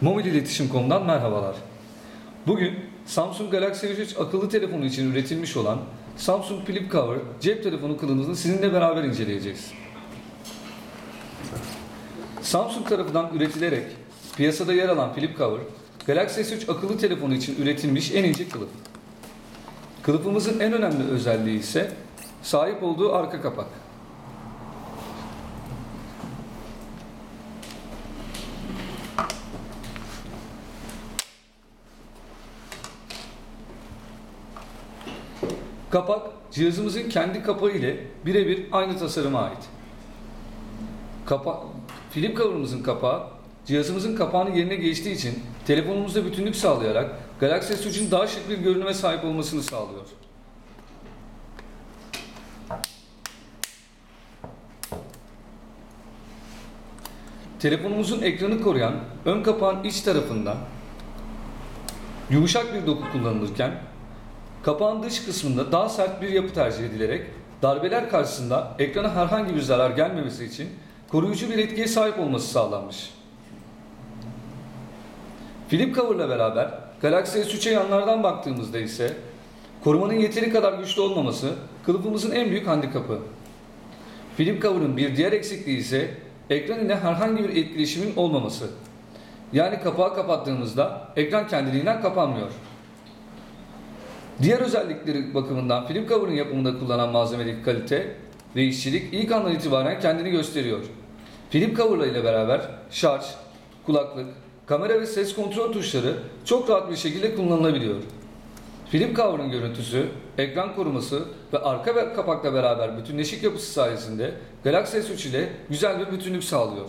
Mobil İletişim.com'dan merhabalar. Bugün Samsung Galaxy S3 akıllı telefonu için üretilmiş olan Samsung Flip Cover cep telefonu kılığımızı sizinle beraber inceleyeceğiz. Samsung tarafından üretilerek piyasada yer alan Flip Cover, Galaxy S3 akıllı telefonu için üretilmiş en ince kılıf. Kılıfımızın en önemli özelliği ise sahip olduğu arka kapak. Kapak cihazımızın kendi kapağı ile birebir aynı tasarıma ait. Kapa Flip cover'ımızın kapağı cihazımızın kapağının yerine geçtiği için telefonumuzda bütünlük sağlayarak Galaxy S3'ün daha şık bir görünüme sahip olmasını sağlıyor. Telefonumuzun ekranı koruyan ön kapağın iç tarafında yumuşak bir doku kullanılırken kapağın dış kısmında daha sert bir yapı tercih edilerek darbeler karşısında ekrana herhangi bir zarar gelmemesi için koruyucu bir etkiye sahip olması sağlanmış. Flip cover'la beraber Galaxy S3'e yanlardan baktığımızda ise korumanın yeteri kadar güçlü olmaması kılıfımızın en büyük handikapı. Flip cover'ın bir diğer eksikliği ise ekran ile herhangi bir etkileşimin olmaması. Yani kapağı kapattığımızda ekran kendiliğinden kapanmıyor. Diğer özellikleri bakımından flip cover'ın yapımında kullanılan malzemedeki kalite ve işçilik ilk andan itibaren kendini gösteriyor. Flip cover'la ile beraber şarj, kulaklık, kamera ve ses kontrol tuşları çok rahat bir şekilde kullanılabiliyor. Flip cover'ın görüntüsü, ekran koruması ve arka kapakla beraber bütünleşik yapısı sayesinde Galaxy S3 ile güzel bir bütünlük sağlıyor.